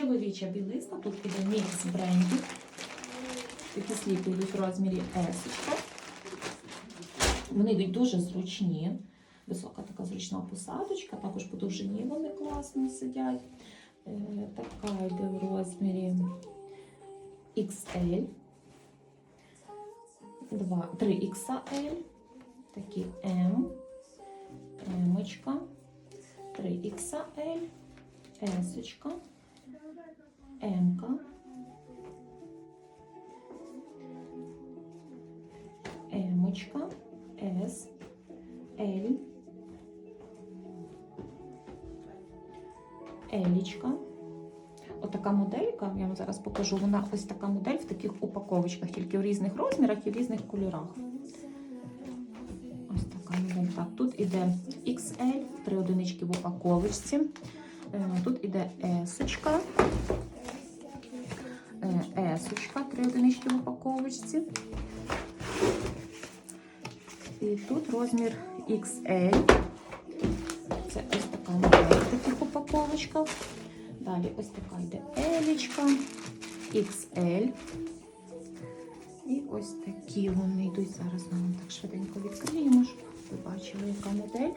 Чоловіча білизна, тут іде мікс брендів. Такі сліпи йдуть в розмірі S. Вони йдуть дуже зручні. Висока така зручна посадочка, також по довжині вони класно сидять. Е, Така йде в розмірі XL. 2, 3 XL, такі М, Емочка, 3 XL, Есочка, Мка, Емочка, С, Л, Елічка. Отака моделька, я вам зараз покажу. Вона ось така модель в таких упаковочках, тільки в різних розмірах і в різних кольорах. Ось така модель. Так, тут іде XL, три одинички в упаковочці. Е, Тут іде есочка. Е, Есочка, три одинички в упаковочці. І тут розмір XL. Це ось така модель в таких упаковочках. Далі ось така йде елічка, XL. І ось такі вони йдуть. Зараз вам так швиденько відкриємо, щоб ви бачили, яка модель.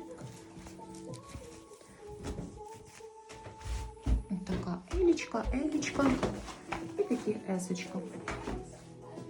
Ось така елічка, елічка і есочка.